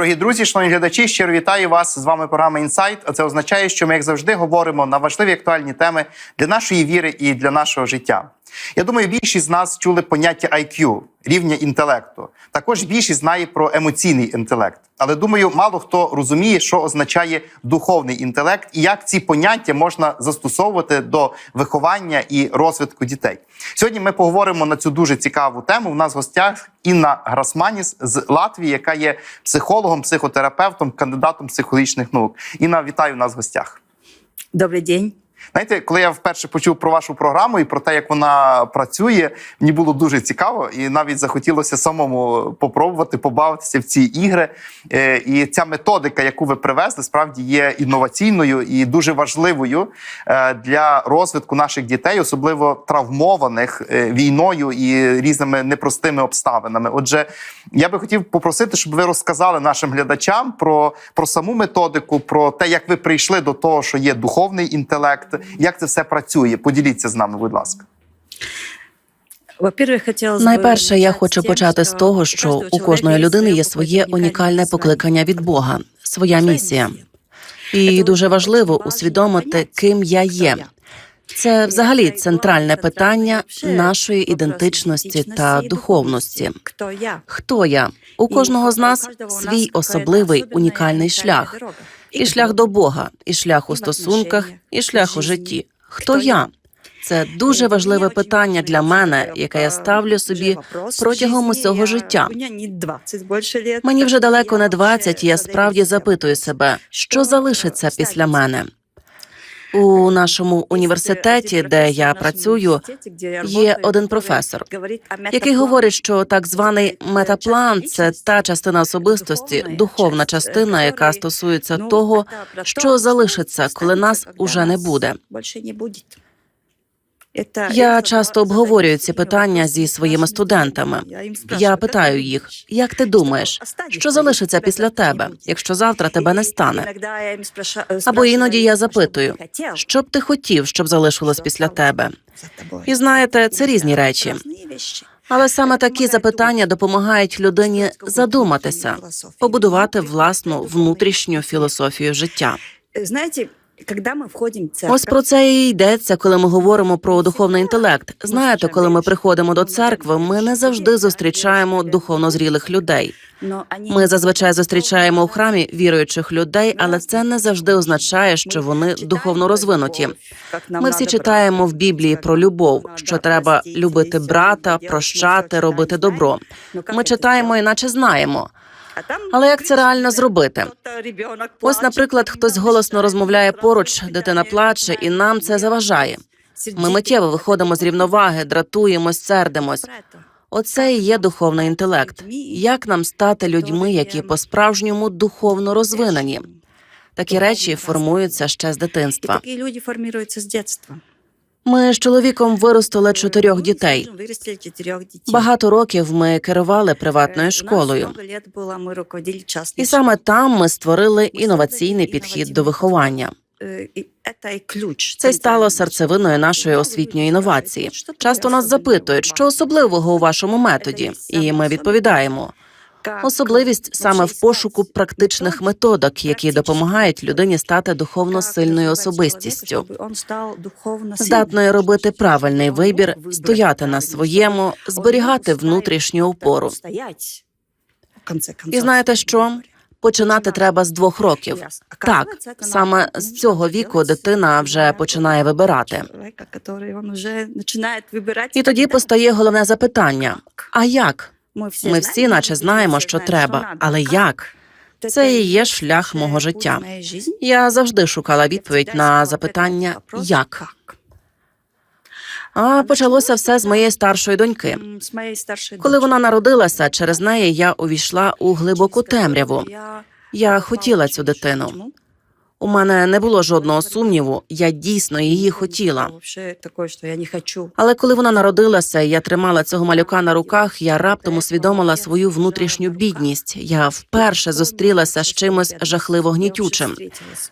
Дорогі друзі, шановні глядачі, щиро вітаю вас. З вами програма Інсайт. А це означає, що ми, як завжди, говоримо на важливі актуальні теми для нашої віри і для нашого життя. Я думаю, більшість з нас чули поняття IQ, рівня інтелекту. Також більшість знає про емоційний інтелект. Але думаю, мало хто розуміє, що означає духовний інтелект і як ці поняття можна застосовувати до виховання і розвитку дітей. Сьогодні ми поговоримо на цю дуже цікаву тему. У нас в гостях Інна Грасманіс з Латвії, яка є психологом, психотерапевтом, кандидатом психологічних наук. Інна, вітаю нас в гостях. Добрий день. Знаєте, коли я вперше почув про вашу програму і про те, як вона працює, мені було дуже цікаво, і навіть захотілося самому попробувати побавитися в ці ігри. Е, І ця методика, яку ви привезли, справді є інноваційною і дуже важливою е, для розвитку наших дітей, особливо травмованих е, війною і різними непростими обставинами. Отже, я би хотів попросити, щоб ви розказали нашим глядачам про, про саму методику, про те, як ви прийшли до того, що є духовний інтелект, як це все працює. Поділіться з нами, будь ласка. Найперше, я хочу почати з того, що у кожної людини є своє унікальне покликання від Бога, своя місія. місія. І дуже важливо усвідомити, ким я є. Це взагалі центральне питання нашої ідентичності та духовності. Хто я? Хто я? У кожного з нас свій особливий унікальний шлях. І шлях до Бога, і шлях у стосунках, і шлях у житті. Хто я? Це дуже важливе питання для мене, яке я ставлю собі протягом усього життя. Мені вже далеко не 20, і я справді запитую себе, що залишиться після мене. У нашому університеті, де я працюю, є один професор, який говорить, що так званий метаплан це та частина особистості, духовна частина, яка стосується того, що залишиться, коли нас уже не буде. Я часто обговорюю ці питання зі своїми студентами. Я питаю їх, як ти думаєш, що залишиться після тебе, якщо завтра тебе не стане? Або іноді я запитую, що б ти хотів, щоб залишилось після тебе? І знаєте, це різні речі. Але саме такі запитання допомагають людині задуматися, побудувати власну внутрішню філософію життя. Знаєте, Ось про це і йдеться, коли ми говоримо про духовний інтелект. Знаєте, коли ми приходимо до церкви, ми не завжди зустрічаємо духовно зрілих людей. Ми зазвичай зустрічаємо у храмі віруючих людей, але це не завжди означає, що вони духовно розвинуті. Ми всі читаємо в Біблії про любов, що треба любити брата, прощати, робити добро. Ми читаємо, іначе знаємо. Але як це реально зробити? Ось, наприклад, хтось голосно розмовляє поруч, дитина плаче, і нам це заважає. Ми миттєво виходимо з рівноваги, дратуємось, сердимось. Оце і є духовний інтелект. Як нам стати людьми, які по-справжньому духовно розвинені? Такі речі формуються ще з дитинства. такі люди формуються з дитинства. Ми з чоловіком виростили чотирьох дітей. Багато років ми керували приватною школою. І саме там ми створили інноваційний підхід до виховання. Це стало серцевиною нашої освітньої інновації. Часто нас запитують, що особливого у вашому методі, і ми відповідаємо. Особливість саме в пошуку практичних методок, які допомагають людині стати духовно сильною особистістю, здатною робити правильний вибір, стояти на своєму, зберігати внутрішню опору. І знаєте що? Починати треба з двох років. Так, саме з цього віку дитина вже починає вибирати. І тоді постає головне запитання: а як? Ми всі, наче знаємо, що треба, але як? Це і є шлях мого життя. Я завжди шукала відповідь на запитання як. А почалося все з моєї старшої доньки. Коли вона народилася, через неї я увійшла у глибоку темряву. Я хотіла цю дитину. У мене не було жодного сумніву. Я дійсно її хотіла. Але коли вона народилася, я тримала цього малюка на руках. Я раптом усвідомила свою внутрішню бідність. Я вперше зустрілася з чимось жахливо гнітючим.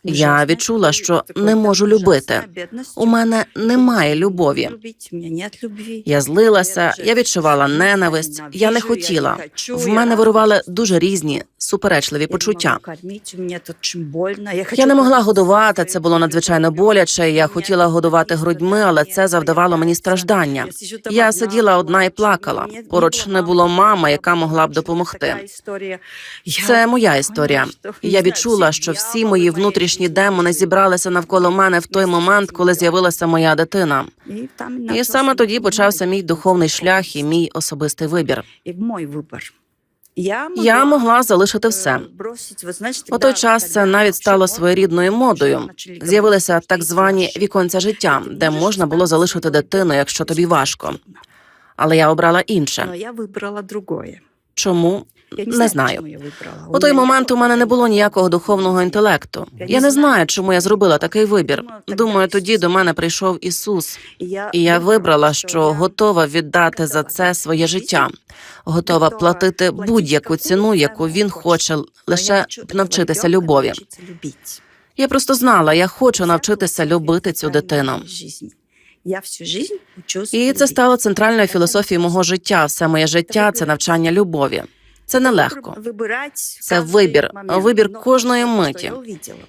Я відчула, що не можу любити. У мене немає любові. Я злилася, я відчувала ненависть. Я не хотіла. В мене вирували дуже різні суперечливі почуття. Я не могла годувати. Це було надзвичайно боляче. Я хотіла годувати грудьми, але це завдавало мені страждання. Я сиділа одна і плакала. Поруч не було мами, яка могла б допомогти. Це моя історія. Я відчула, що всі мої внутрішні демони зібралися навколо мене в той момент, коли з'явилася моя дитина. І саме тоді почався мій духовний шлях і мій особистий вибір. І мой. Я могла залишити все. У той час це навіть стало своєрідною модою. З'явилися так звані віконця життя, де можна було залишити дитину, якщо тобі важко. Але я обрала інше. Я вибрала другое. Чому Я не знаю. У той момент у мене не було ніякого духовного інтелекту. Я не знаю, чому я зробила такий вибір. Думаю, тоді до мене прийшов Ісус, і я вибрала, що готова віддати за це своє життя, готова платити будь-яку ціну, яку він хоче, лише навчитися любові. Я просто знала, я хочу навчитися любити цю дитину. Я всю учусь І це стало центральною філософією мого життя. Все моє життя це навчання любові. Це нелегко. Це вибір, вибір кожної миті.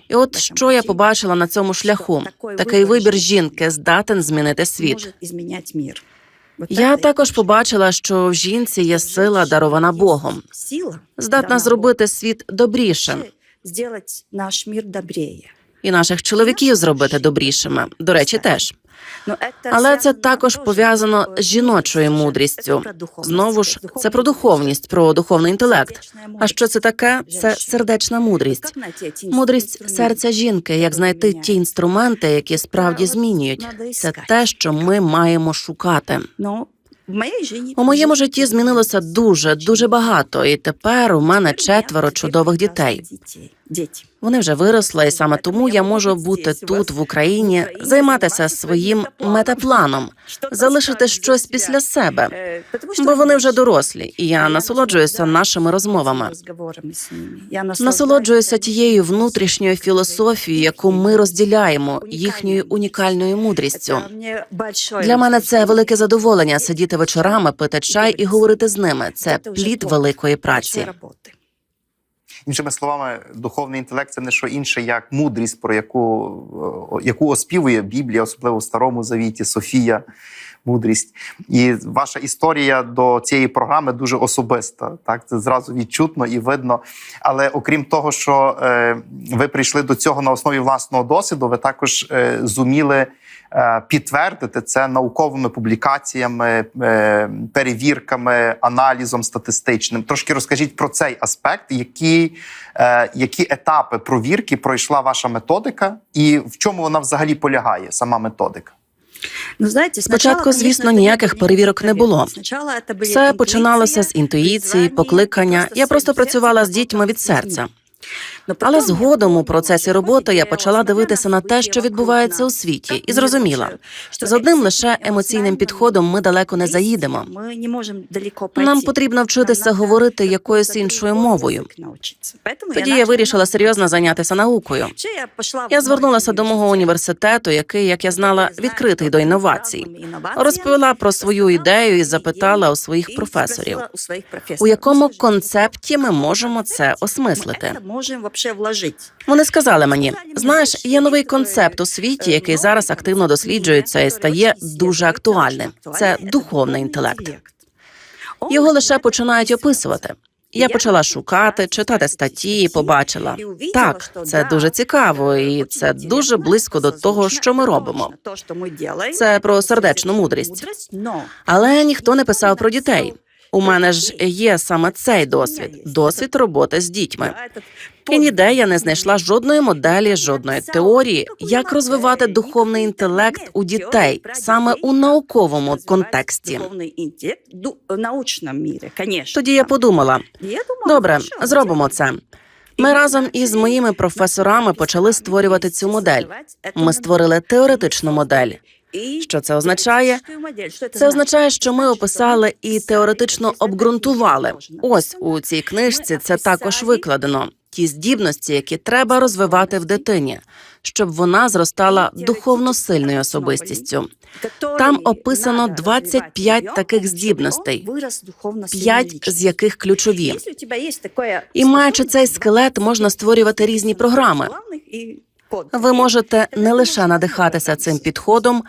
І от що я побачила на цьому шляху: такий вибір жінки здатен змінити світ. Я також побачила, що в жінці є сила, дарована Богом, здатна зробити світ добрішим наш мир добріє. і наших чоловіків зробити добрішими. До речі, теж. Але це також пов'язано з жіночою мудрістю. Знову ж, це про духовність, про духовний інтелект. А що це таке? Це сердечна мудрість. Мудрість серця жінки, як знайти ті інструменти, які справді змінюють. Це те, що ми маємо шукати. Ну, У моєму житті змінилося дуже дуже багато, і тепер у мене четверо чудових дітей. Діти. Вони вже виросли, і саме тому я можу бути тут, в Україні, займатися своїм метапланом, залишити щось після себе. Бо вони вже дорослі, і я насолоджуюся нашими розмовами. Насолоджуюся тією внутрішньою філософією, яку ми розділяємо, їхньою унікальною мудрістю. Для мене це велике задоволення сидіти вечорами, пити чай і говорити з ними. Це плід великої праці. Іншими словами, духовний інтелект це не що інше, як мудрість, про яку, е, яку оспівує Біблія, особливо в Старому Завіті, Софія. Мудрість і ваша історія до цієї програми дуже особиста. Так це зразу відчутно і видно. Але окрім того, що е, ви прийшли до цього на основі власного досвіду, ви також е, зуміли підтвердити це науковими публікаціями, е, перевірками, аналізом статистичним. Трошки розкажіть про цей аспект, які, е, які етапи провірки пройшла ваша методика, і в чому вона взагалі полягає, сама методика. Ну, знаєте, Спочатку, звісно, ніяких перевірок не було. Все починалося з інтуїції, покликання. Я просто працювала з дітьми від серця. Але згодом у процесі роботи я почала дивитися на те, що відбувається у світі, і зрозуміла, з одним лише емоційним підходом ми далеко не заїдемо. Нам потрібно вчитися говорити якоюсь іншою мовою. Тоді я вирішила серйозно зайнятися наукою. Я звернулася до мого університету, який, як я знала, відкритий до інновацій. Розповіла про свою ідею і запитала у своїх професорів, у якому концепті ми можемо це осмислити. Вообще вложити. Вони сказали мені: знаєш, є новий концепт у світі, який зараз активно досліджується і стає дуже актуальним. Це духовний інтелект. Його лише починають описувати. Я почала шукати, читати статті, і побачила так, це дуже цікаво, і це дуже близько до того, що ми робимо. Це про сердечну мудрість. Але ніхто не писав про дітей. У мене ж є саме цей досвід досвід роботи з дітьми. І ніде я не знайшла жодної моделі, жодної теорії, як розвивати духовний інтелект у дітей саме у науковому контексті. Тоді я подумала: добре, зробимо це. Ми разом із моїми професорами почали створювати цю модель. Ми створили теоретичну модель. Що це означає? Це означає, що ми описали і теоретично обґрунтували. Ось у цій книжці це також викладено. Ті здібності, які треба розвивати в дитині, щоб вона зростала духовно сильною особистістю. Там описано 25 таких здібностей, п'ять з яких ключові. І маючи цей скелет, можна створювати різні програми. Ви можете не лише надихатися цим підходом,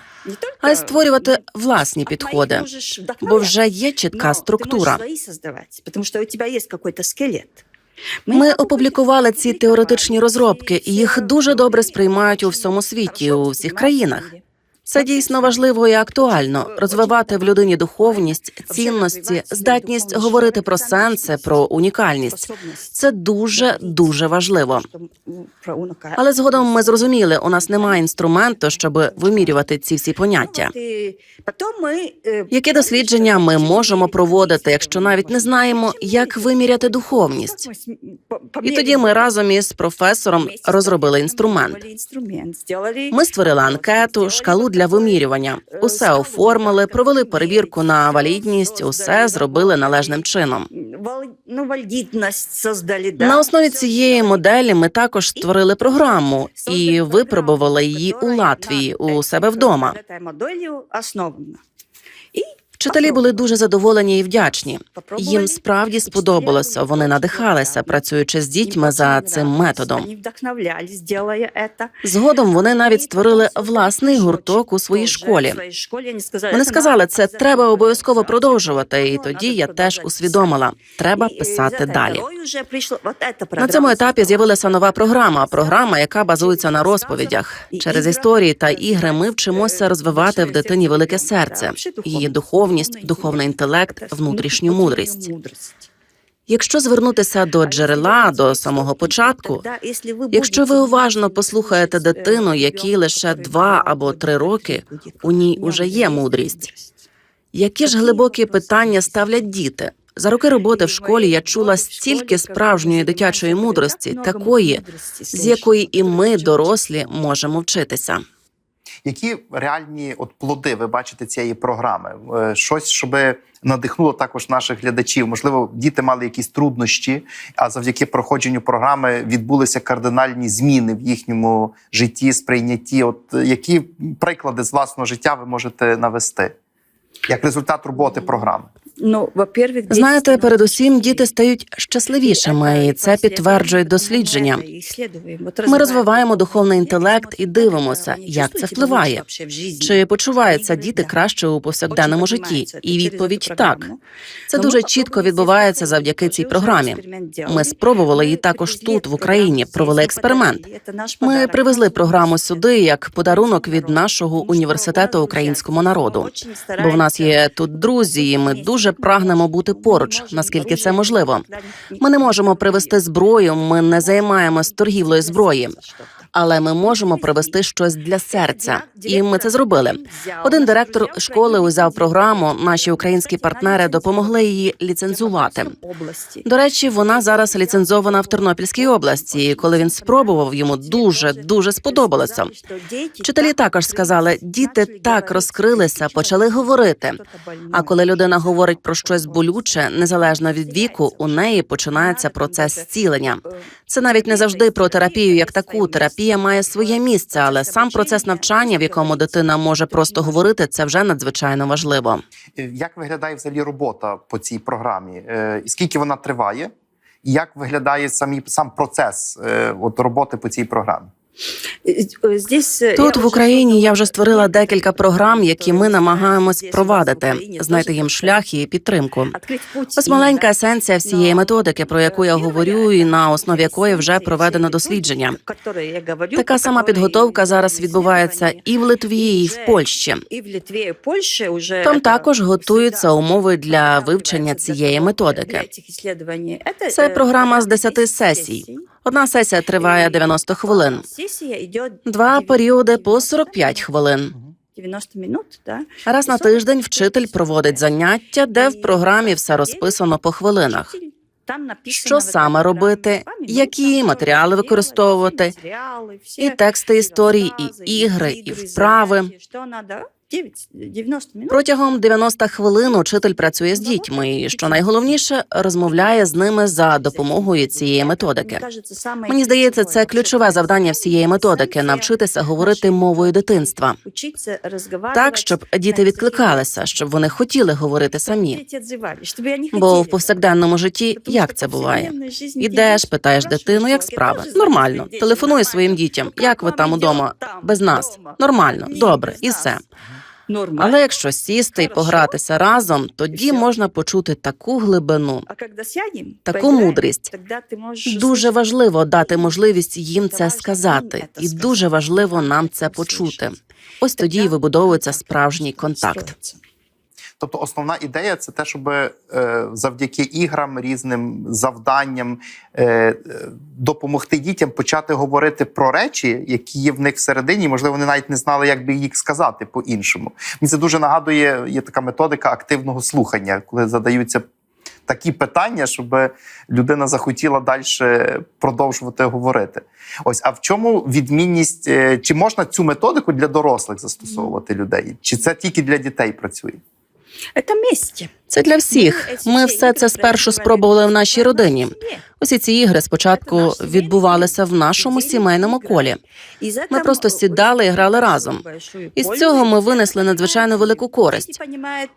а й створювати власні підходи, бо вже є чітка структура. Ми опублікували ці теоретичні розробки, і їх дуже добре сприймають у всьому світі, у всіх країнах. Це дійсно важливо і актуально розвивати в людині духовність, цінності, здатність говорити про сенси, про унікальність. Це дуже дуже важливо. Але згодом ми зрозуміли, у нас немає інструменту, щоб вимірювати ці всі поняття. Які дослідження ми можемо проводити, якщо навіть не знаємо, як виміряти духовність? І тоді ми разом із професором розробили інструмент. Ми створили анкету, шкалу для вимірювання. Усе оформили, провели перевірку на валідність, усе зробили належним чином. На основі цієї моделі ми також створили програму і випробували її у Латвії у себе вдома. Вчителі були дуже задоволені і вдячні. Їм справді сподобалося. Вони надихалися, працюючи з дітьми за цим методом. Згодом вони навіть створили власний гурток у своїй школі. Вони сказали, це треба обов'язково продовжувати. І тоді я теж усвідомила, треба писати далі. На цьому етапі з'явилася нова програма. Програма, яка базується на розповідях. Через історії та ігри ми вчимося розвивати в дитині велике серце, її духовність, духовний інтелект, внутрішню мудрість. Якщо звернутися до джерела до самого початку, якщо ви уважно послухаєте дитину, якій лише два або три роки, у ній уже є мудрість. Які ж глибокі питання ставлять діти? За роки роботи в школі я чула стільки справжньої дитячої мудрості, такої, з якої і ми, дорослі, можемо вчитися. Які реальні от плоди ви бачите цієї програми? Е, Щось, щоб надихнуло також наших глядачів. Можливо, діти мали якісь труднощі, а завдяки проходженню програми відбулися кардинальні зміни в їхньому житті, сприйнятті. От які приклади з власного життя ви можете навести як результат роботи програми? Ну, Знаєте, передусім діти стають щасливішими, і це підтверджують дослідження. Ми розвиваємо духовний інтелект і дивимося, як це впливає. Чи почуваються діти краще у повсякденному житті? І відповідь так. Це дуже чітко відбувається завдяки цій програмі. Ми спробували її також тут, в Україні, провели експеримент. Ми привезли програму сюди як подарунок від нашого університету українському народу. Бо в нас є тут друзі, і ми дуже прагнемо бути поруч, наскільки це можливо. Ми не можемо привезти зброю, ми не займаємось торгівлею зброї. Але ми можемо привести щось для серця, і ми це зробили. Один директор школи узяв програму. Наші українські партнери допомогли її ліцензувати. До речі, вона зараз ліцензована в Тернопільській області. І коли він спробував, йому дуже дуже сподобалося. Вчителі також сказали, діти так розкрилися, почали говорити. А коли людина говорить про щось болюче, незалежно від віку, у неї починається процес зцілення. Це навіть не завжди про терапію як таку. Терапія має своє місце, але сам процес навчання, в якому дитина може просто говорити, це вже надзвичайно важливо. Е, Як виглядає взагалі робота по цій програмі? Е, Скільки вона триває? Як виглядає самі сам процес е, от роботи по цій програмі? Тут в Україні я вже створила декілька програм, які ми намагаємось впровадити, знайти їм шлях і підтримку. Ось маленька есенція всієї методики, про яку я говорю, і на основі якої вже проведено дослідження. Така сама підготовка зараз відбувається і в Литві, і в Польщі. Там також готуються умови для вивчення цієї методики. Це програма з 10 сесій. Одна сесія триває 90 хвилин, два періоди по 45 хвилин. 90 минут, да? Раз на тиждень вчитель проводить заняття, де в програмі все розписано по хвилинах. що саме робити, які матеріали використовувати, і тексти історії, і ігри, і вправи. Заняття, що надо. 9, 90 минут. Протягом 90 хвилин учитель працює з дітьми, і що найголовніше, розмовляє з ними за допомогою цієї методики. Мені здається, це ключове завдання всієї методики навчитися говорити мовою дитинства, так, щоб діти відкликалися, щоб вони хотіли говорити самі. Бо в повсякденному житті як це буває? Ідеш, питаєш дитину, як справи? Нормально. Телефонуй своїм дітям. Як ви там удома? Без нас? Нормально, добре, і все. Але якщо сісти і погратися разом, тоді можна почути таку глибину, таку мудрість. Дуже важливо дати можливість їм це сказати, і дуже важливо нам це почути. Ось тоді і вибудовується справжній контакт. Тобто, основна ідея це те, щоб е, завдяки іграм, різним завданням е, е, допомогти дітям почати говорити про речі, які є в них всередині. Можливо, вони навіть не знали, як би їх сказати по-іншому. Мені це дуже нагадує, є така методика активного слухання, коли задаються. Такі питання, щоб людина захотіла далі продовжувати говорити. Ось, а в чому відмінність? Чи можна цю методику для дорослих застосовувати людей? Чи це тільки для дітей працює? Це місце. Це для всіх. Ми все це спершу спробували в нашій родині. Усі ці ігри спочатку відбувалися в нашому сімейному колі. Ми просто сідали і грали разом. І з цього ми винесли надзвичайно велику користь.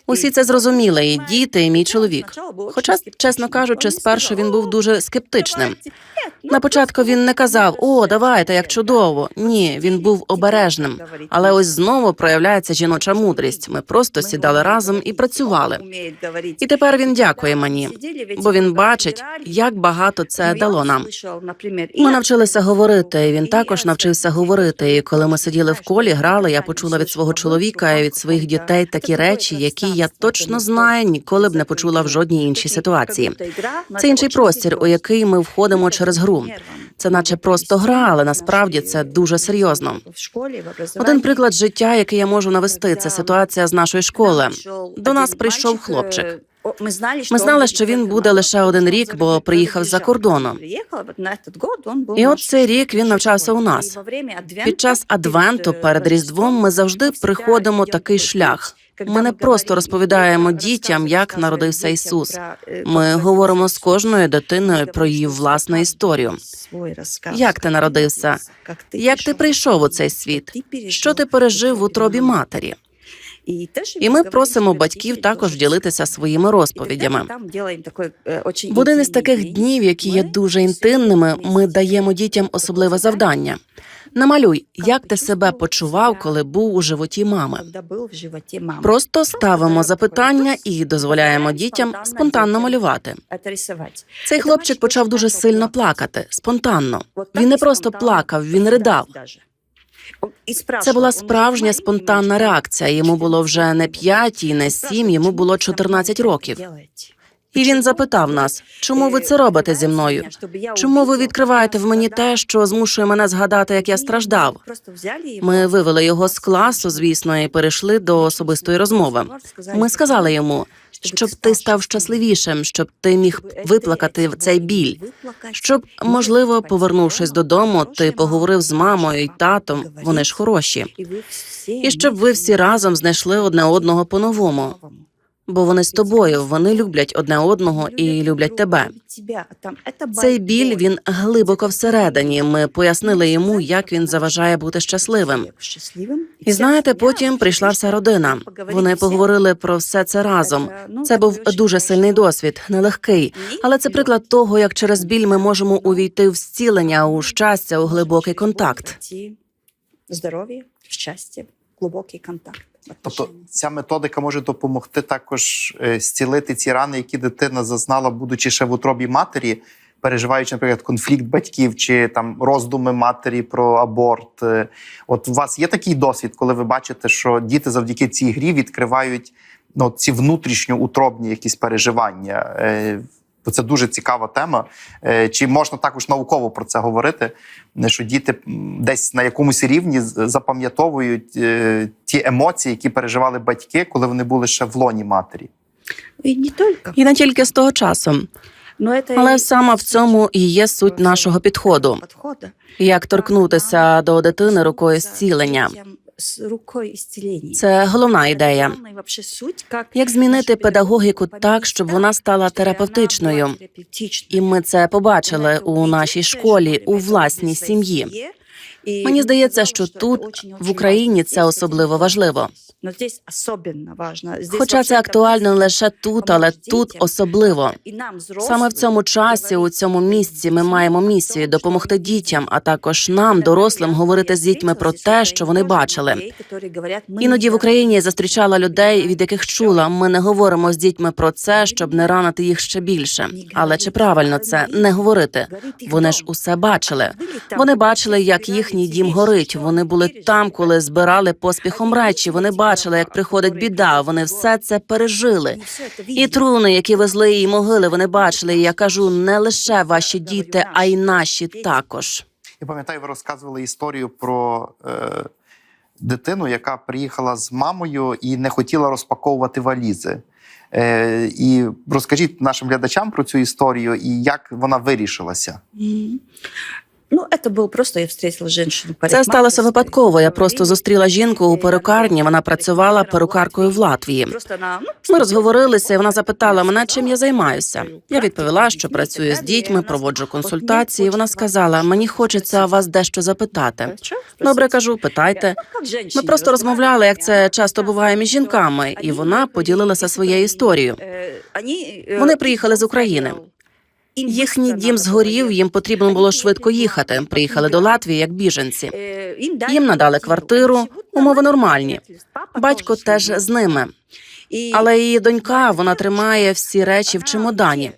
Усі це зрозуміли, і діти, і мій чоловік. Хоча, чесно кажучи, спершу він був дуже скептичним. На початку він не казав: О, давайте, як чудово. Ні, він був обережним. Але ось знову проявляється жіноча мудрість. Ми просто сідали разом і працювали. І тепер він дякує мені, бо він бачить, як багато це дало нам. Ми навчилися говорити. і Він також навчився говорити. І коли ми сиділи в колі, грали, я почула від свого чоловіка і від своїх дітей такі речі, які я точно знаю, ніколи б не почула в жодній іншій ситуації. Це інший простір, у який ми входимо через гру. Це наче просто гра, але насправді це дуже серйозно. Один приклад життя, який я можу навести, це ситуація з нашої школи. До нас прийшов хлопчик. Ми знали, що він буде лише один рік, бо приїхав з-за кордону. І от цей рік він навчався у нас. Під час адвенту перед різдвом ми завжди приходимо такий шлях. Ми не просто розповідаємо дітям, як народився Ісус. Ми говоримо з кожною дитиною про її власну історію. Як ти народився? Як ти прийшов у цей світ? Що ти пережив в утробі матері? І ми просимо батьків також ділитися своїми розповідями. В один із таких днів, які є дуже інтимними, ми даємо дітям особливе завдання. Намалюй, як ти себе почував, коли був у животі мами. Просто ставимо запитання і дозволяємо дітям спонтанно малювати. Цей хлопчик почав дуже сильно плакати, спонтанно. Він не просто плакав, він ридав. Це була справжня спонтанна реакція. Йому було вже не 5 і не 7, йому було 14 років. І він запитав нас, чому ви це робите зі мною? Чому ви відкриваєте в мені те, що змушує мене згадати, як я страждав? Ми вивели його з класу, звісно, і перейшли до особистої розмови. Ми сказали йому, щоб ти став щасливішим, щоб ти міг виплакати цей біль. Щоб, можливо, повернувшись додому, ти поговорив з мамою і татом. Вони ж хороші. І щоб ви всі разом знайшли одне одного по-новому. Бо вони з тобою, вони люблять одне одного і люблять тебе. Цей біль він глибоко всередині. Ми пояснили йому, як він заважає бути щасливим. І знаєте, потім прийшла вся родина. Вони поговорили про все це разом. Це був дуже сильний досвід, нелегкий, але це приклад того, як через біль ми можемо увійти в зцілення, у щастя, у глибокий контакт. Здоров'я, щастя, глибокий контакт. Тобто ця методика може допомогти також е, зцілити ці рани, які дитина зазнала, будучи ще в утробі матері, переживаючи, наприклад, конфлікт батьків чи там роздуми матері про аборт. Е, От у вас є такий досвід, коли ви бачите, що діти завдяки цій грі відкривають ну, ці внутрішньоутробні якісь переживання. Бо це дуже цікава тема. Е, Чи можна також науково про це говорити? Що діти десь на якомусь рівні запам'ятовують е, ті емоції, які переживали батьки, коли вони були ще в лоні матері. І не тільки. І не тільки з того часу. Это Але саме в цьому і є суть нашого підходу. Як торкнутися до дитини рукою зцілення. З рукою ісцілення. Це головна ідея. Як змінити педагогіку так, щоб вона стала терапевтичною? І ми це побачили у нашій школі, у власній сім'ї. Мені здається, що тут в Україні це особливо важливо. Хоча це актуально не лише тут, але тут особливо. Саме в цьому часі, у цьому місці, ми маємо місію допомогти дітям, а також нам, дорослим, говорити з дітьми про те, що вони бачили. Іноді в Україні я зустрічала людей, від яких чула, ми не говоримо з дітьми про це, щоб не ранити їх ще більше. Але чи правильно це не говорити? Вони ж усе бачили. Вони бачили, як їхній дім горить. Вони були там, коли збирали поспіхом речі. Вони бачили, як приходить біда. Вони все це пережили. І труни, які везли, і могили, вони бачили. І я кажу, не лише ваші діти, а й наші також. Я пам'ятаю, ви розказували історію про е, дитину, яка приїхала з мамою і не хотіла розпаковувати валізи. Е, і розкажіть нашим глядачам про цю історію і як вона вирішилася. Ну, это был просто я встретила женщину. Це сталося випадково. Я просто зустріла жінку у перукарні. Вона працювала перукаркою в Латвії. Ну, Ми розговорилися, і вона запитала мене, чим я займаюся. Я відповіла, що працюю з дітьми, проводжу консультації. Вона сказала: мені хочеться вас дещо запитати. Добре, кажу, питайте. Ми просто розмовляли, як це часто буває між жінками, і вона поділилася своєю історією. Вони приїхали з України. Їхній дім згорів, їм потрібно було швидко їхати. Приїхали до Латвії як біженці. Їм надали квартиру, умови нормальні. Батько теж з ними. Але її донька вона тримає всі речі в чемодані.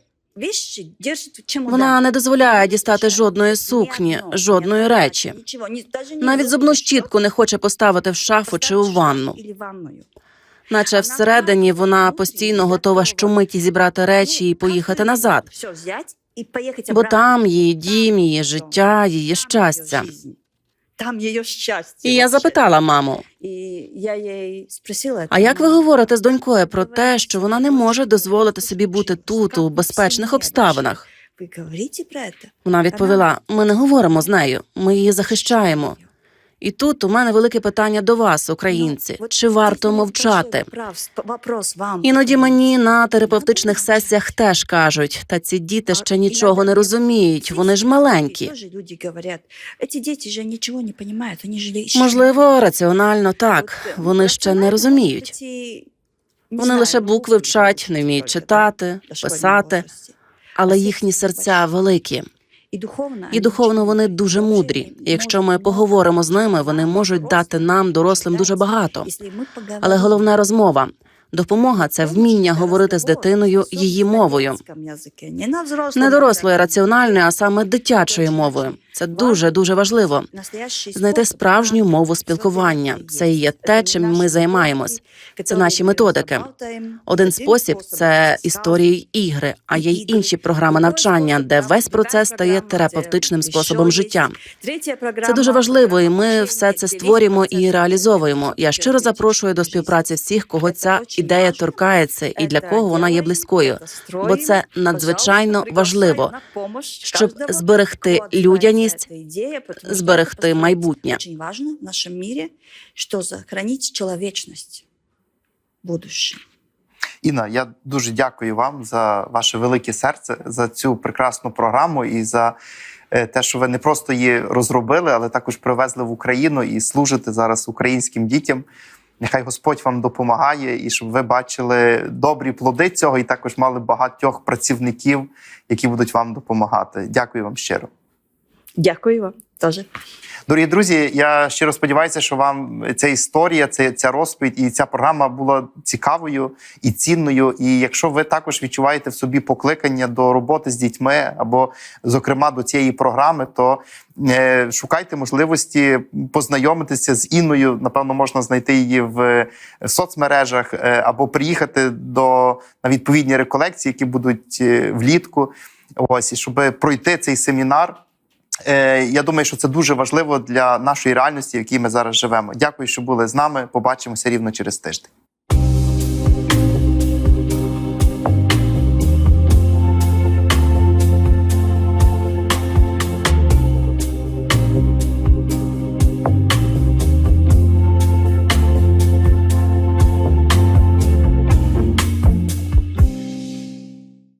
Вона не дозволяє дістати жодної сукні, жодної речі. Навіть зубну щітку не хоче поставити в шафу чи у ванну. Наче всередині вона постійно готова щомиті зібрати речі і поїхати назад. Бо там її дім, її життя, її щастя. Там її щастя. І я запитала маму: І я їй спросила, а як ви говорите з донькою про те, що вона не може дозволити собі бути тут у безпечних обставинах? Ви говорите про це? Вона відповіла: ми не говоримо з нею, ми її захищаємо. І тут у мене велике питання до вас, українці: чи варто мовчати? Іноді мені на терапевтичних сесіях теж кажуть, та ці діти ще нічого не розуміють, вони ж маленькі. Можливо, раціонально так. Вони ще не розуміють. Вони лише букви вчать, не вміють читати, писати, але їхні серця великі. І духовно, І духовно вони дуже мудрі. Якщо ми поговоримо з ними, вони можуть дати нам, дорослим, дуже багато. Але головна розмова. Допомога це вміння говорити з дитиною її мовою, не дорослою раціональною, а саме дитячою мовою. Це дуже дуже важливо. Знайти справжню мову спілкування. Це і є те, чим ми займаємось. Це наші методики. Один спосіб це історії ігри, а є й інші програми навчання, де весь процес стає терапевтичним способом життя. Це дуже важливо, і ми все це створюємо і реалізовуємо. Я щиро запрошую до співпраці всіх, кого ця ідея торкається, і для кого вона є близькою. Бо це надзвичайно важливо, щоб зберегти людяність, зберегти майбутнє. Очень важно в нашем мире, что сохранить человечность в будущем. Інна, я дуже дякую вам за ваше велике серце, за цю прекрасну програму і за е, те, що ви не просто її розробили, але також привезли в Україну і служите зараз українським дітям. Нехай Господь вам допомагає, і щоб ви бачили добрі плоди цього, і також мали багатьох працівників, які будуть вам допомагати. Дякую вам щиро. Дякую вам теж. Дорогі друзі, я щиро сподіваюся, що вам ця історія, ця, ця розповідь і ця програма була цікавою і цінною. І якщо ви також відчуваєте в собі покликання до роботи з дітьми або, зокрема, до цієї програми, то е, шукайте можливості познайомитися з Інною. Напевно, можна знайти її в соцмережах е, або приїхати до на відповідні реколекції, які будуть е, влітку. Ось і щоб пройти цей семінар. Е, Я думаю, що це дуже важливо для нашої реальності, в якій ми зараз живемо. Дякую, що були з нами. Побачимося рівно через тиждень.